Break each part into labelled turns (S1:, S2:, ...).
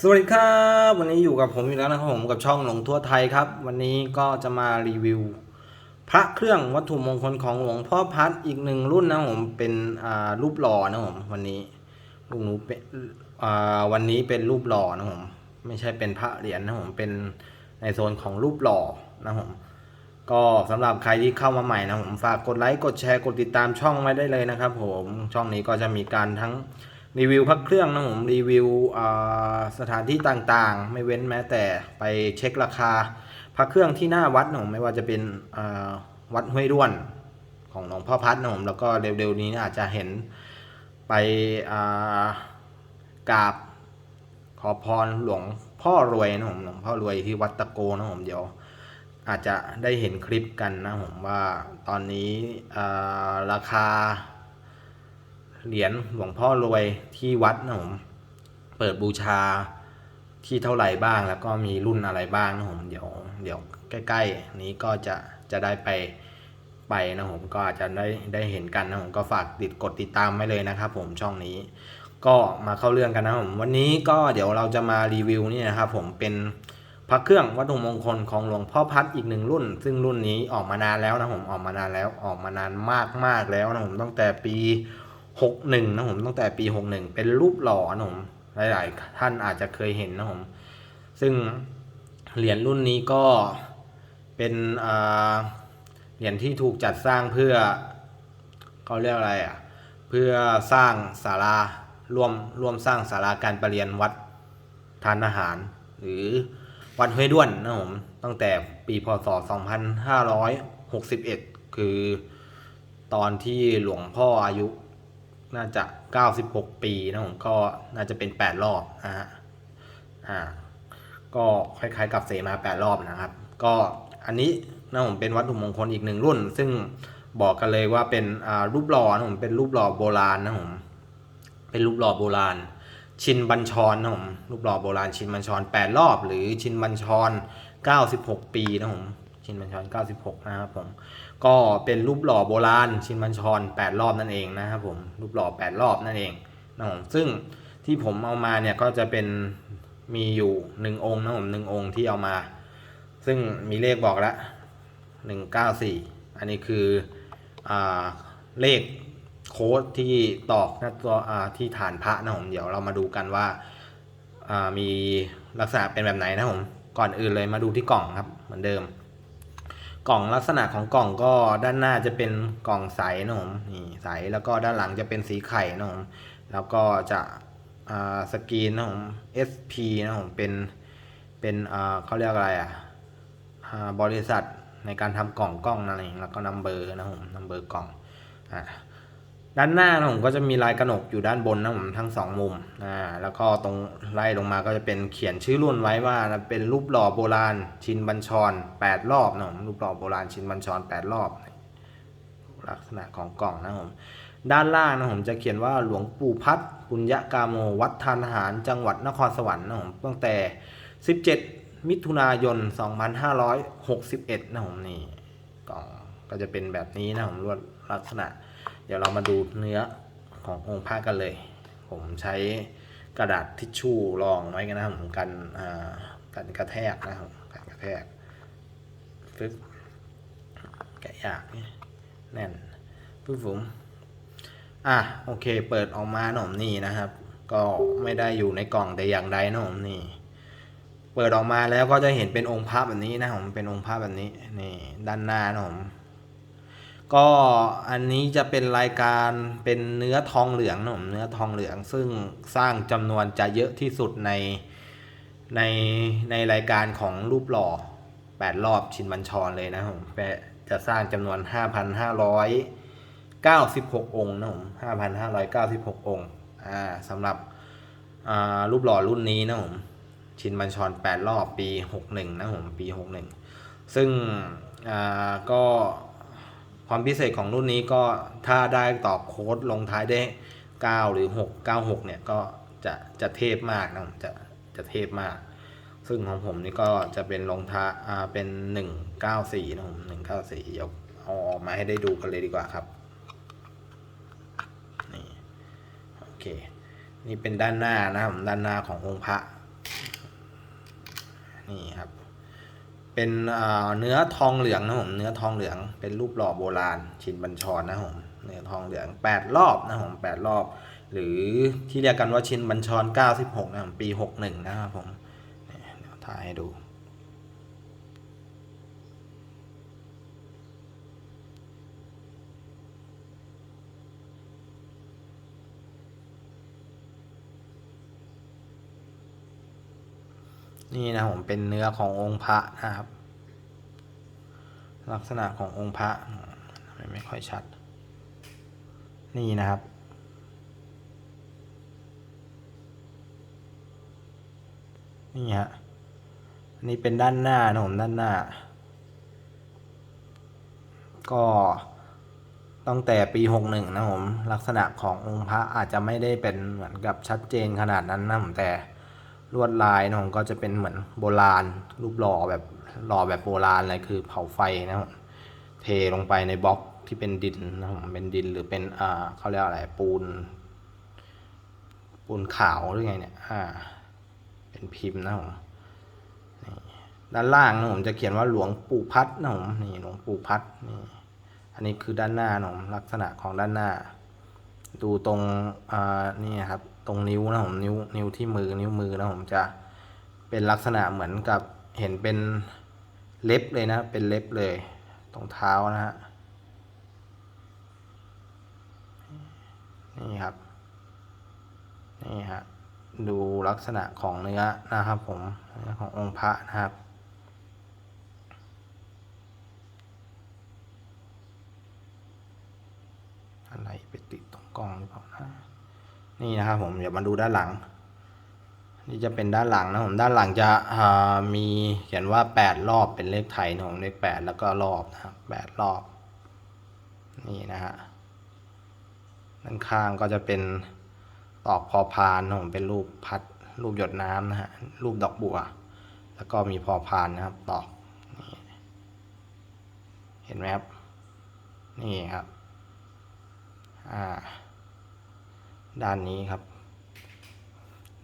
S1: สวัสดีครับ วันนี้อยู่กับผมอีกแล้วนะครับผมกับช่องหลวงทั่วไทยครับ วันนี้ก็จะมารีวิว พระเครื่องวัตถุมงคลของหลวงพ่อพัดอีกหนึ่งรุ่นนะผมเป็นรูปหล่อนะผมวันนี้ลูกหนูเป็นวันนี้เป็นรูปหล่อนะผมไม่ใช่เป็นพระเหรียญนะผมเป็นในโซนของรูปหล่อนะผมก็สำหรับใครที่เข้ามาใหม่นะผมฝากกดไลค์กดแชร์กดติดตามช่องไว้ได้เลยนะครับ ผมช่องนี้ก็จะมีการทั้ง รีวิวพักเครื่องนะผมรีวิวสถานที่ต่างๆ ไม่เว้นแม้แต่ไปเช็คราคาพักเครื่องที่หน้าวัดนะผมไม่ว่าจะเป็นวัดห้วยด้วนของหลวงพ่อพัดนะผมแล้วก็เร็วๆนี้อาจจะเห็นไปกราบขอพรหลวงพ่อรวยนะผมหลวงพ่อรวยที่วัดตะโกนะผมเดี๋ยวอาจจะได้เห็นคลิปกันนะผมว่าตอนนี้ราคา เหรียญหลวงพ่อรวยที่วัดนะผมเปิดบูชาที่เท่าไหร่บ้างแล้วก็มีรุ่นอะไรบ้างนะผมเดี๋ยวเดี๋ยวใกล้ๆ นี้ก็จะจะได้ไปไปนะผมก็อาจจะได้ได้เห็นกันนะผมก็ฝากติดกดติดตามไว้เลยนะครับ ผมช่องนี้ ก็มาเข้าเรื่องกันนะผมวันนี้ก็เดี๋ยวเราจะมารีวิวนี่นะครับผมเป็นพระเครื่องวัตถุมงคลของหลวงพ่อพัดอีกหนึ่งรุ่น ซึ่งรุ่นนี้ออกมานานแล้วนะผมออกมานานแล้วออกมานานมากๆแล้วนะผมตั้งแต่ปี หกหนึ่งนะผมตั้งแต่ปีหกหนึ่งเป็นรูปหล่อนะผมหลาย ๆ ท่านอาจจะเคยเห็นนะผมซึ่งเหรียญรุ่นนี้ก็เป็นเหรียญที่ถูกจัดสร้างเพื่อเขาเรียกอะไรอะเพื่อสร้างศาลาร่วมร่วมสร้างศาลาการประเรียนวัดทานอาหาร หรือวัดห้วยด้วนนะผมตั้งแต่ปีพศ 2561 คือตอนที่หลวงพ่ออายุ น่าจะ 96 ปีนะผมก็น่าจะเป็น 8 รอบนะฮะอ่าก็คล้ายๆกับเสมา 8 รอบนะครับ ก็อันนี้นะผมเป็นวัตถุมงคลอีกหนึ่งรุ่น ซึ่งบอกกันเลยว่าเป็นอ่ารูปหล่อนะผมเป็นรูปหล่อโบราณนะผมเป็นรูปหล่อโบราณ ชินบัญชรนะผมรูปหล่อโบราณชินบัญชร 8 รอบ หรือชินบัญชร 96 ปีนะผมชินบัญชร 96 นะครับผม ก็เป็นรูปหล่อโบราณ ชินบัญชร 8 รอบนั่นเองนะครับผมรูปหล่อ 8 รอบนั่นเองนะผมซึ่งที่ผมเอามาเนี่ยก็จะเป็นมีอยู่1องค์นะผมหนึ่งองค์ที่เอามา ซึ่งมีเลขบอกแล้ว194อันนี้คืออเลขโค้ดที่ตอกหน้าตัวที่ฐานพระนะผมเดี๋ยวเรามาดูกันว่าามีลักษณะเป็นแบบไหนนะผมก่อนอื่นเลยมาดูที่กล่องครับเหมือนเดิม กล่องลักษณะของกล่องก็ด้านหน้าจะเป็นกล่องใสนะผมนี่ใสแล้วก็ด้านหลังจะเป็นสีไข่นะผมแล้วก็จะอ่าสกรีนนะผม SP นะผมเป็นเป็นอ่าเขาเรียกอะไรอะอ่าบริษัทในการทำกล่องกล้องนั่นเองแล้วก็นัมเบอร์นะผมนัมเบอร์กล่องอ่า ด้านหน้าผมก็จะมีลายกระหนกอยู่ด้านบนนะผมทั้งสองมุมอ่าแล้วก็ตรงไล่ลงมาก็จะเป็นเขียนชื่อรุ่นไว้ว่าเป็นรูปหล่อโบราณชินบัญชร 8 รอบนะผมรูปหล่อโบราณชินบัญชร 8 รอบ ลักษณะของกล่องนะผมด้านล่างนะผมจะเขียนว่าหลวงปู่พัดปุญญกาโมวัดทานหาร จังหวัดนครสวรรค์นะผมตั้งแต่ 17 มิถุนายน 2561นะผมนี่กล่องก็จะเป็นแบบนี้นะผมรวดลักษณะ เดี๋ยวเรามาดูเนื้อขององค์พระกันเลย ผมใช้กระดาษทิชชู่รองไว้กันนะครับผมกันกันกระแทกนะครับกันกระแทกฟึบแกะยากนี่แน่นฟึบผมอะโอเค เปิดออกมาหนอมนี่นะครับ ก็ไม่ได้อยู่ในกล่องแต่อย่างใดหนอมนี่ เปิดออกมาแล้วก็จะเห็นเป็นองค์พระแบบนี้นะผมเป็นองค์พระแบบนี้นี่ด้านหน้านะผม ก็อันนี้จะเป็นรายการเป็นเนื้อทองเหลืองนะผมเนื้อทองเหลือง ซึ่งสร้างจำนวนจะเยอะที่สุดในในในรายการของรูปหล่อ 8 รอบชินบัญชรเลยนะผมจะสร้างจำนวน 5,596 องค์นะผม5,596 องค์อ่าสำหรับอ่ารูปหล่อรุ่นนี้นะผมชินบัญชร 8 รอบปี 61 นะผมปี 61 ซึ่งอ่าก็ ความพิเศษของรุ่นนี้ก็ถ้าได้ตอบโค้ดลงท้ายได้ 9 หรือ 6 96 เนี่ยก็จะจะเทพมากนะจะจะเทพมาก ซึ่งของผมนี่ก็จะเป็นลงท้ายอ่าเป็น 194 นะผม194เดี๋ยวเอาออกมาให้ได้ดูกันเลยดีกว่าครับนี่โอเค นี่เป็นด้านหน้านะครับผมด้านหน้าขององค์พระนี่ครับ เป็นเนื้อทองเหลืองนะผมเนื้อทองเหลืองเป็นรูปหล่อโบราณ ชินบัญชรนะผมเนื้อทองเหลืองแปดรอบนะผมแปดรอบ หรือที่เรียกกันว่าชินบัญชรเก้าสิบหกนะผมปีหกหนึ่งนะครับผมถ่ายให้ดู นี่นะผมเป็นเนื้อขององค์พระนะครับ ลักษณะขององค์พระไม่ค่อยชัด นี่นะครับนี่ฮะอันนี้เป็นด้านหน้านะผมด้านหน้า ก็ตั้งแต่ปีหกหนึ่งนะผมลักษณะขององค์พระอาจจะไม่ได้เป็นเหมือนกับชัดเจนขนาดนั้นนะผมแต่ ลวดลายนะผมก็จะเป็นเหมือนโบราณ รูปหล่อแบบหล่อแบบโบราณเลยคือเผาไฟนะผมเทลงไปในบล็อกที่เป็นดินนะผมเป็นดินหรือเป็นอ่าเขาเรียกอะไรปูน ปูนขาวหรือไงเนี่ยอ่าเป็นพิมพ์นะผมด้านล่างนะผมจะเขียนว่าหลวงปู่พัดนะผมนี่หลวงปู่พัดนี่อันนี้คือด้านหน้านะผมลักษณะของด้านหน้า ดูตรงอ่านี่ครับ ตรงนิ้วนะผมนิ้วนิ้วที่มือนิ้วมือนะผมจะเป็นลักษณะเหมือนกับเห็นเป็นเล็บเลยนะ เป็นเล็บเลย ตรงเท้านะฮะนี่ครับนี่ฮะดูลักษณะของเนื้อนะครับ ผมขององค์พระนะครับอะไรไปติดตรงกล้องหรือเปล่านะ นี่นะครับผมเดี๋ยวมาดูด้านหลัง นี่จะเป็นด้านหลังนะผมด้านหลังจะมีเขียนว่าแปดรอบเป็นเลขไทยนะผมเลขแปดแล้วก็รอบนะครับแปดรอบ นี่นะฮะด้านข้างก็จะเป็นตอกพอพานนะผมเป็นรูปพัดรูปหยดน้ำนะฮะรูปดอกบัว แล้วก็มีพอพานนะครับตอกเห็นไหมครับ นี่ครับ อ่า ด้านนี้ครับ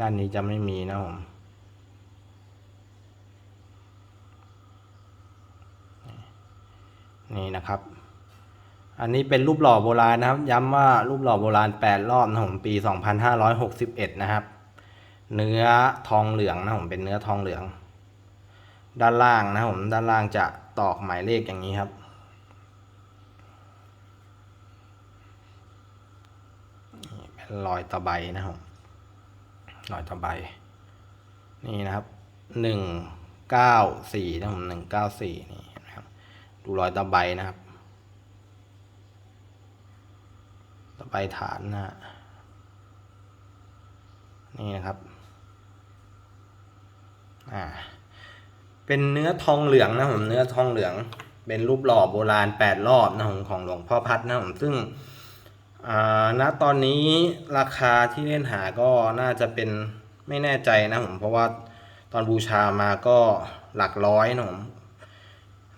S1: ด้านนี้จะไม่มีนะผมนี่นะครับ อันนี้เป็นรูปหล่อโบราณนะครับ ย้ำว่ารูปหล่อโบราณแปดรอบนะผมปี 2561 นะครับ เนื้อทองเหลืองนะผมเป็นเนื้อทองเหลือง ด้านล่างนะผมด้านล่างจะตอกหมายเลขอย่างนี้ครับ นี่เป็น รอยตะไบนะครับรอยตะไบนี่นะครับหนึ่งเก้าสี่นะผมหนึ่งเก้าสี่นี่นะครับ ดูรอยตะไบนะครับตะไบฐานนะนี่นะครับอ่าเป็นเนื้อทองเหลืองนะผมเนื้อทองเหลือง เป็นรูปหล่อโบราณแปดรอบนะผมของหลวงพ่อพัดนะผมซึ่ง ณตอนนี้ราคาที่เล่นหาก็น่าจะเป็นไม่แน่ใจนะผม เพราะว่าตอนบูชามาก็หลักร้อยนะผม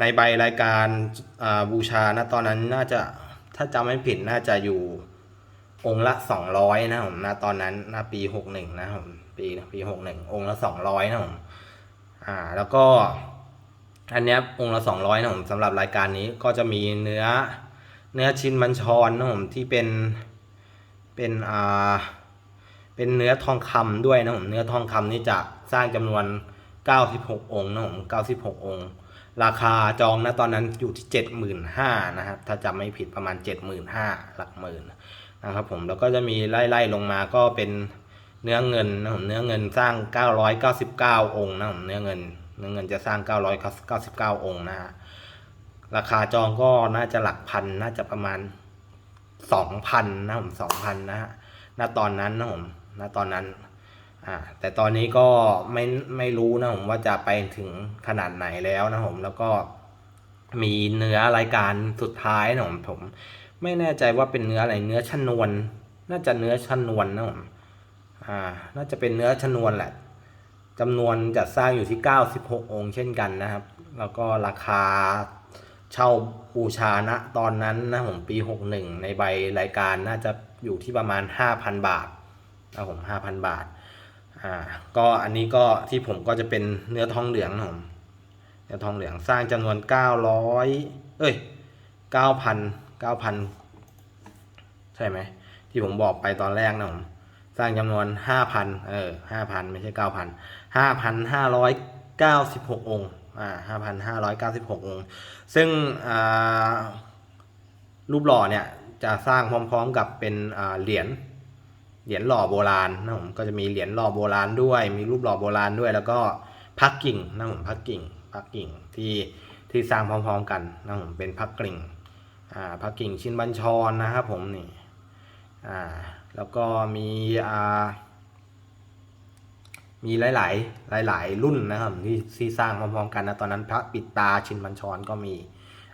S1: ในใบรายการบูชานะตอนนั้นน่าจะถ้าจำไม่ผิดน่าจะอยู่องค์ละสองร้อยนะผมนะตอนนั้นนะปีหกหนึ่งนะผมปีปีหกหนึ่งองค์ละสองร้อยนะผมอ่าแล้วก็อันนี้องค์ละสองร้อยนะผมสำหรับรายการนี้ก็จะมีเนื้อ เนื้อชิ้นบัญชรนะผมที่เป็นเป็นอ่าเป็นเนื้อทองคำด้วยนะผมเนื้อทองคำนี่จะสร้างจำนวน 96 องค์นะผม96 องค์ ราคาจองนะตอนนั้นอยู่ที่ 75,000นะครับถ้าจำไม่ผิดประมาณ 75,000หลักหมื่นนะครับผมแล้วก็จะมีไล่ๆลงมาก็เป็นเนื้อเงินนะผมเนื้อเงินสร้าง 999 องค์นะผมเนื้อเงินเนื้อเงินจะสร้าง 999 องค์นะฮะ ราคาจองก็น่าจะหลักพัน น่าจะประมาณสองพันนะผมสองพันนะฮะณตอนนั้นนะผมณตอนนั้นอ่าแต่ตอนนี้ก็ไม่ไม่รู้นะผมว่าจะไปถึงขนาดไหนแล้วนะผมแล้วก็มีเนื้อรายการสุดท้ายนะผมผม ไม่แน่ใจว่าเป็นเนื้ออะไรเนื้อชนวน น่าจะเนื้อชนวนนะผมอ่า น่าจะเป็นเนื้อชนวนแหละจำนวนจัดสร้างอยู่ที่ 96 องค์เช่นกันนะครับ แล้วก็ราคา เช่าบูชาณตอนนั้นนะผมปี 61 ในใบรายการน่าจะอยู่ที่ประมาณ 5,000 บาทนะผม5,000 บาทอ่าก็อันนี้ก็ที่ผมก็จะเป็นเนื้อทองเหลืองนะผมเนื้อทองเหลืองสร้างจำนวนเก้าร้อยเอ้ยเก้าพันเก้าพันใช่ไหมที่ผมบอกไปตอนแรกนะผมสร้างจำนวนห้าพันเออห้าพันไม่ใช่เก้าพันห้าพันห้าร้อยเก้าสิบหกองค์ อ่าห้าพันห้าร้อยเก้าสิบหกองค์ ซึ่งอ่ารูปหล่อเนี่ยจะสร้างพร้อมๆกับเป็นเหรียญเหรียญหล่อโบราณนะผมก็จะมีเหรียญหล่อโบราณด้วย มีรูปหล่อโบราณด้วย แล้วก็พักกิ่งนะผมพักกิ่งพักกิ่งที่ที่สร้างพร้อมๆกันนะผมเป็นพักกิ่งอ่าพักกิ่งชินบัญชรนะครับผมนี่อ่าแล้วก็มีอ่า มีหลาย ๆ หลาย ๆ รุ่นนะครับที่ที่สร้างพร้อมๆกันนะตอนนั้นพระปิดตาชินบัญชรก็มี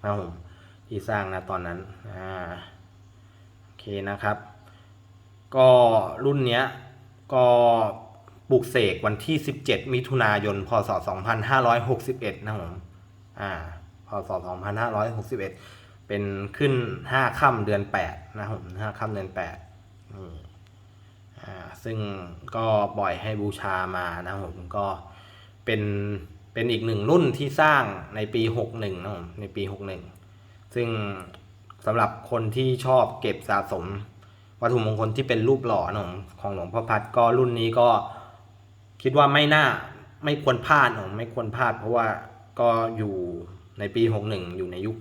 S1: นะครับผมที่สร้างนะตอนนั้นอ่าโอเคนะครับ ก็รุ่นเนี้ยก็ปลูกเสกวันที่ 17 มิถุนายน พศ 2561 นะครับผมอ่าพศ 2561 เป็นขึ้น 5 ค่ำเดือน 8 นะครับผม5ค่ำเดือน8นี่อ่า ซึ่งก็ปล่อยให้บูชามานะผมก็เป็นเป็นอีกหนึ่งรุ่นที่สร้างในปี 61นะผมในปี 61 ซึ่งสำหรับคนที่ชอบเก็บสะสมวัตถุมงคลที่เป็นรูปหล่อนะผมของหลวงพ่อพัดก็รุ่นนี้ก็คิดว่าไม่น่าไม่ควรพลาดผมไม่ควรพลาด เพราะว่าก็อยู่ในปีหกหนึ่งอยู่ในยุค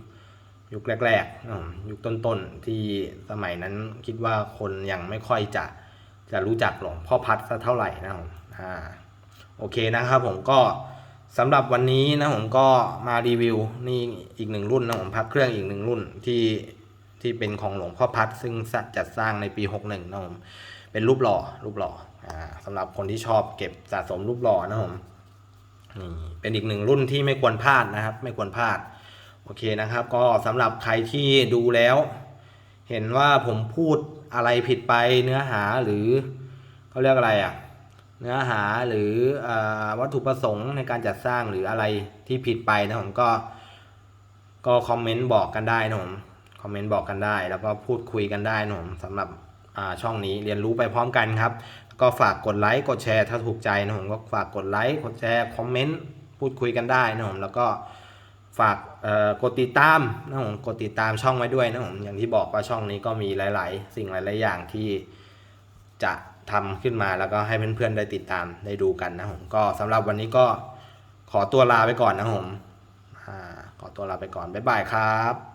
S1: ยุคแรกๆยุคต้นๆที่สมัยนั้นคิดว่าคนยังไม่ค่อยจะ จะรู้จักหลวงพ่อพัดสักเท่าไหร่นะผมอ่าโอเคนะครับผมก็สำหรับวันนี้นะผมก็มารีวิวนี่อีกหนึ่งรุ่นนะผมพักเครื่องอีกหนึ่งรุ่นที่ที่เป็นของหลวงพ่อพัดซึ่งจัดสร้างในปี 61นะผมเป็นรูปหล่อรูปหล่ออ่าสำหรับคนที่ชอบเก็บสะสมรูปหล่อนะผมนี่เป็นอีกหนึ่งรุ่นที่ไม่ควรพลาดนะครับ ไม่ควรพลาด โอเคนะครับ ก็สำหรับใครที่ดูแล้ว เห็นว่าผมพูดอะไรผิดไปเนื้อหาหรือเขาเรียกอะไรอะ่ะเนื้อหาหรืออวัตถุประสงค์ในการจัดสร้างหรืออะไรที่ผิดไปนะผมก็ก็คอมเมนต์บอกกันได้นะผมคอมเมนต์บอกกันได้ แล้วก็พูดคุยกันได้นะผมสำหรับช่องนี้เรียนรู้ไปพร้อมกันครับ ก็ฝากกดไลค์กดแชร์ถ้าถูกใจนะผมก็ฝากกดไลค์กดแชร์คอมเมนต์พูดคุยกันได้นะผมแล้วก็ ฝากกดติดตามนะผมกดติดตามช่องไว้ด้วยนะผมอย่างที่บอกว่าช่องนี้ก็มีหลาย ๆ สิ่งหลาย ๆ อย่างที่จะทำขึ้นมาแล้วก็ให้เพื่อน ๆ ได้ติดตามได้ดูกันนะผมก็สำหรับวันนี้ก็ขอตัวลาไปก่อนนะผมอขอตัวลาไปก่อนบ๊ายบายครับ